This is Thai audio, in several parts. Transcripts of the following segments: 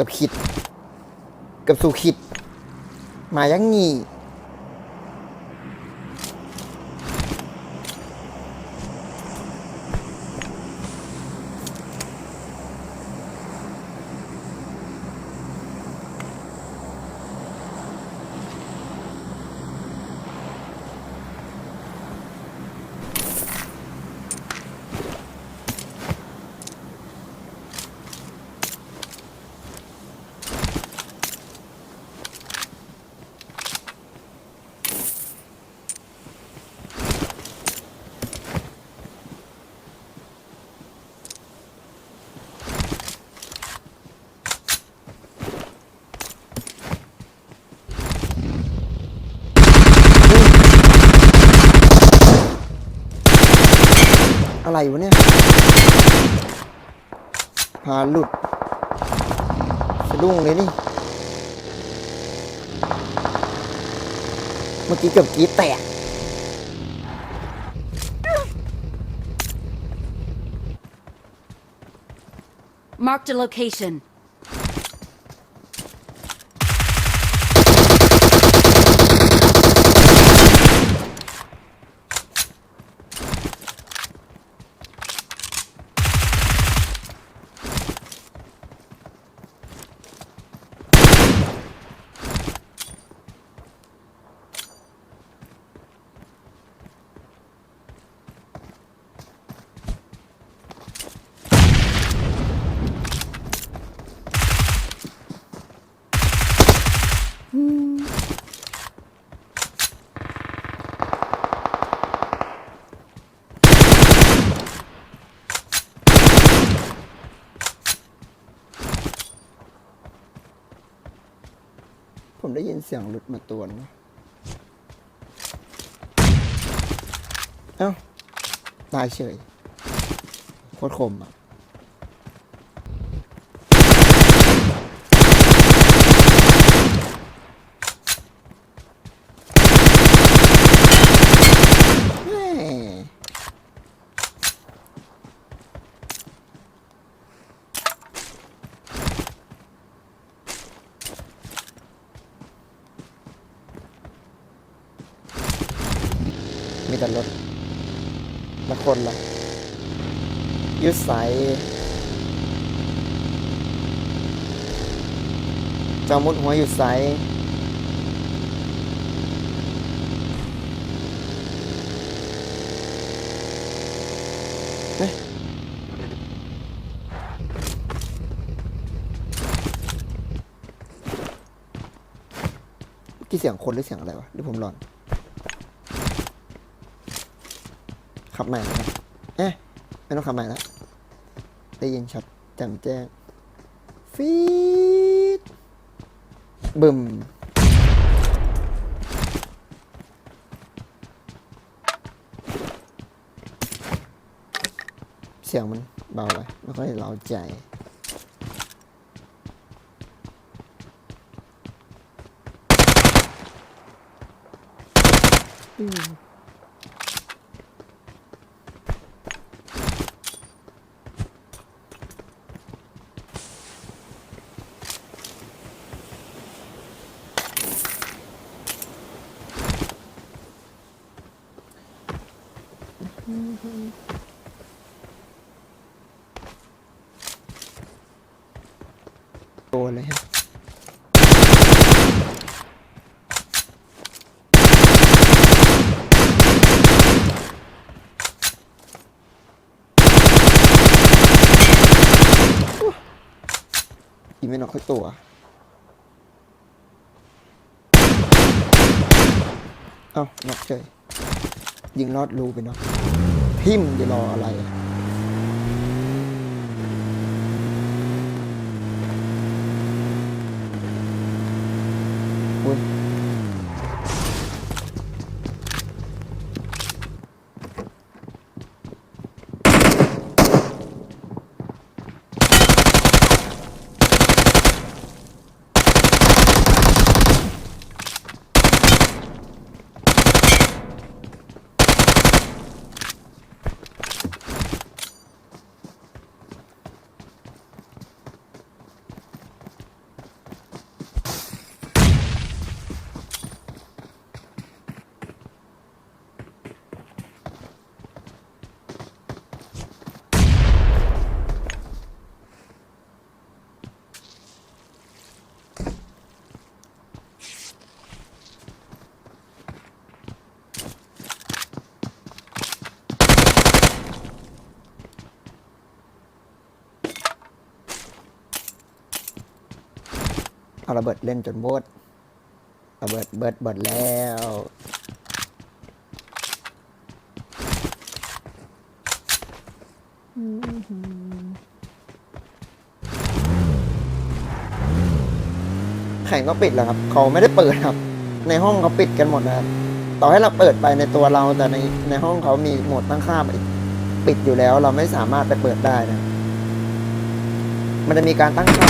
กับขิด กับสุขิด มายังงี้ อะไรวะเนี่ยพาหลุดสะดุ้งเลยนี่ เมื่อกี้เกือบกีดแตก Marked a location. ผมได้ยินเสียงหลุดมาตัวนึงเอ้า ตายเฉย โคตรคมอะ แม่มี แต่รถละคนละยุดใสจะมุดหัวอยู่ใสเอ๊ะกี่เสียงคนหรือเสียงอะไรวะหรือผมหลอน ขับใหม่แล้วเอ๊ะไม่ต้องขับใหม่แล้วได้ยินชัดแจ่มแจ้งฟีดบึมเสียงมันเบาไปไม่ค่อยเล้าใจอืม โดนเลยฮะยิงไม่นอกค่อยตัว เอ้านอกเฉยยิงลอดรูไปเนาะ ทิ่มจะรออะไร อุ้ย อระเบิดเล่นจนโบดระเบิดเบิดเบิดแล้วแข่งก็ปิดแล้วครับ เขาไม่ได้เปิดครับ ในห้องเขาปิดกันหมดนะครับ ต่อให้เราเปิดไปในตัวเราแต่ในในห้องเขามีโหมดตั้งค่าปิดอยู่แล้ว เราไม่สามารถไปเปิดได้นะ มันจะมีการตั้งค่า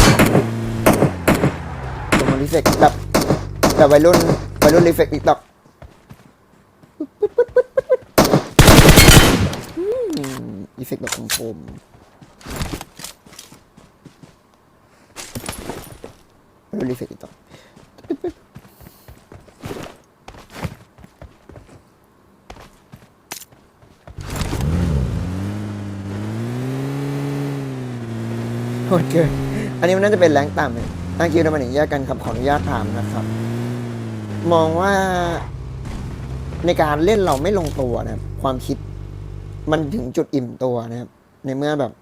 รีเฟกแบบแบบวัยรุ่นวัยรุ่นรีเฟกติ๊กต็อกอีเฟกแบบคมวัยรุ่นรีเฟกติ๊กต็อกโหดเกินอันนี้มันน่าจะเป็นแรงต่ำเลย ตั้งคิวทำไมถึงแยกกันครับขออนุญาตถามนะครับ มองว่าในการเล่นเราไม่ลงตัวนะครับ ความคิดมันถึงจุดอิ่มตัวนะครับ ในเมื่อแบบ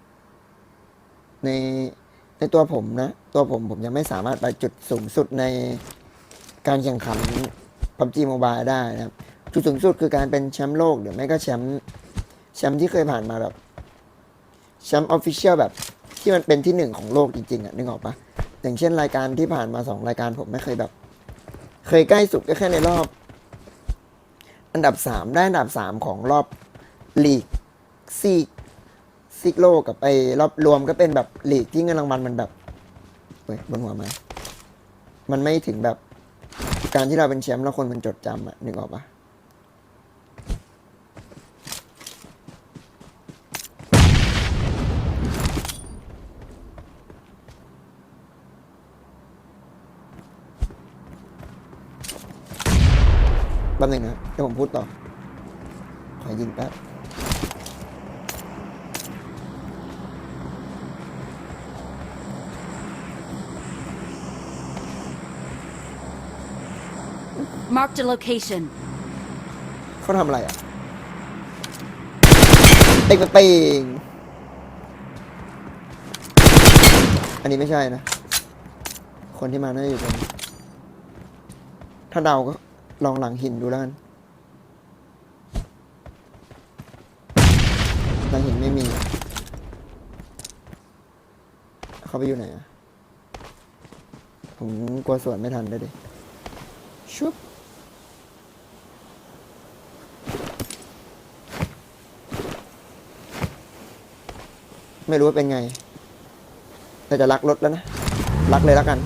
ในในตัวผมนะ ตัวผมผมยังไม่สามารถไปจุดสูงสุดในการแข่งขันพับจีโมบายได้นะครับ จุดสูงสุดคือการเป็นแชมป์โลกหรือไม่ก็แชมป์แชมป์ที่เคยผ่านมาแบบแชมป์ออฟฟิเชียลแบบที่มันเป็นที่หนึ่งของโลกจริงๆอะนึกออกปะ อย่างเช่นรายการที่ผ่านมาสองรายการผมไม่เคยแบบ เคยใกล้สุดก็แค่ในรอบ อันดับสามได้อันดับสามของรอบลีกซีกซีกโลกกับไปรอบรวมก็เป็นแบบลีกที่เงินรางวัลมันแบบเฮ้ยบนหัวมามันไม่ถึงแบบการที่เราเป็นแชมป์แล้วคนมันจดจำอะนึกออกปะ แป๊บหนึงนะเดี๋ยวผมพูดต่อ ขอยิงแป๊บ Marked a location. เขาทำอะไรอะเต็งเต็งอันนี้ไม่ใช่นะ คนที่มาน่าจะอยู่ตรงนี้ถ้าเดาก็ ลองหลังหินดูแล้วกัน หลังหินไม่มี เขาไปอยู่ไหนอะผมกลัวสวนไม่ทันได้ดิ ชุบไม่รู้ว่าเป็นไง แต่จะรักรถแล้วนะ รักเลยแล้วกัน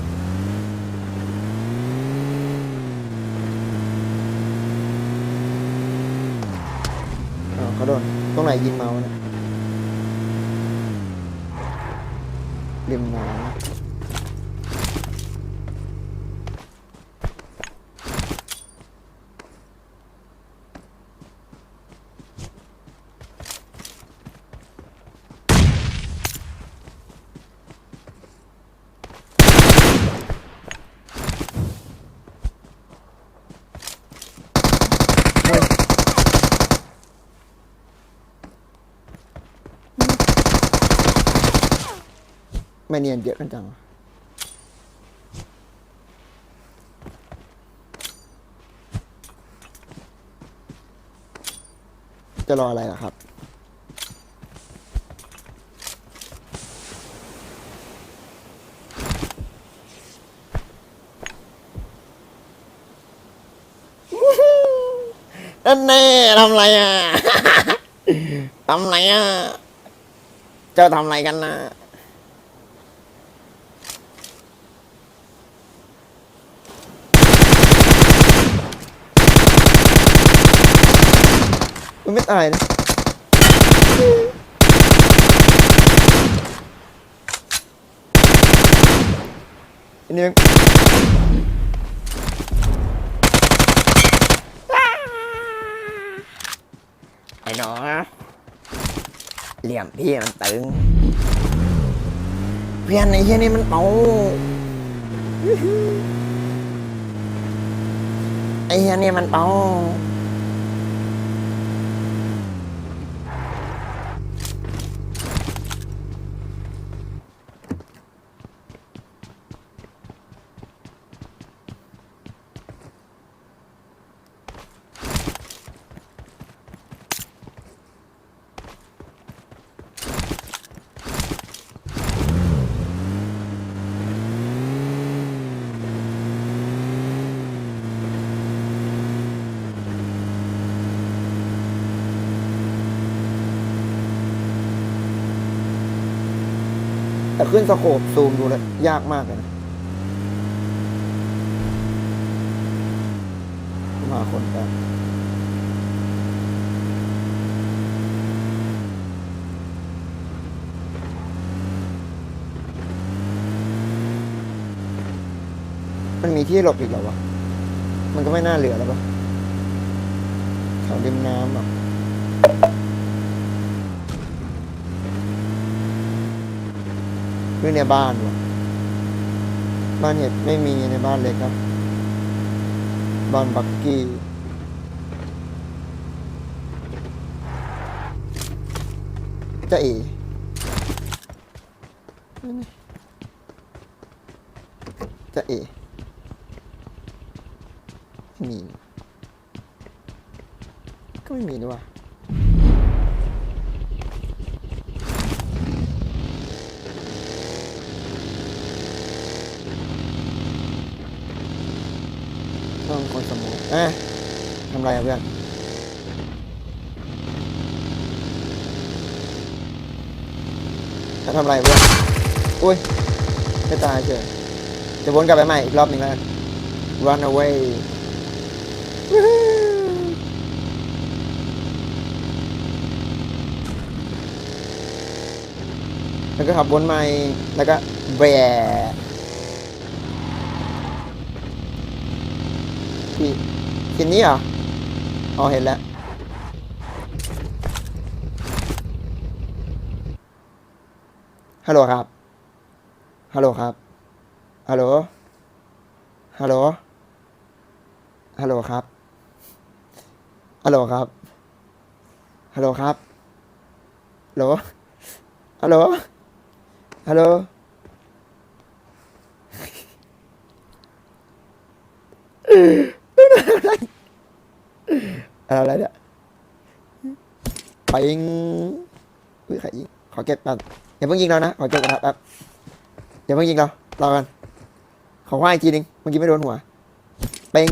อ๋อเขาโดนตรงไหนยิงเมาส์เนะริมน้ำ ไม่เนียนเยอะกันจัง จะรออะไรล่ะครับ นั่นแน่ทำไรอะ ทำไรอะ เจ้าทำไรกันนะ มันไม่ตายนะอันนี้มันไอ้หนอเหลี่ยมพี่มันตึง เพื่อนไอ้เหี้ยนี่มันเมาไอ้เหี้ยนี่มันเมา แต่ขึ้นสโคปซูมดูแล้วยากมากเลยนะมาคนแป๊บมันมีที่หลบอีกเหรอวะ มันก็ไม่น่าเหลือแล้วปะแถวริมน้ำอะ หรือในบ้านวะบ้านเห็ดไม่มีในบ้านเล็กครับ บ้านบักกี้จะเอจะเอไม่มีก็ไม่มีด้วยวะ ต้องคนสม องอะทำไรอะเพื่อนจะทำไรเพื่อนอุ้ยไม่ตายเฉยจะวนกลับไปใหม่อีกรอบหนึ่งแล้ว run away แล้วก็ขับวนใหม่ แล้วก็แบะที่ ทีนี้เหรออ๋อเห็นแล้ว ฮัลโหลครับ ฮัลโหลครับ ฮัลโหล ฮัลโหล ฮัลโหลครับ ฮัลโหลครับ ฮัลโหลครับ ฮัลโหล ฮัลโหล ฮัลโหลอ อะไรเนี่ยปิงอุ้ยใครยิงขอเก็บก่อนอย่าเพิ่งยิงเรานะ ขอเก็บกระทะแป๊บอย่าเพิ่งยิงเรารอกันขอว่าอีกทีนึงเมื่อกี้ไม่โดนหัว เปิง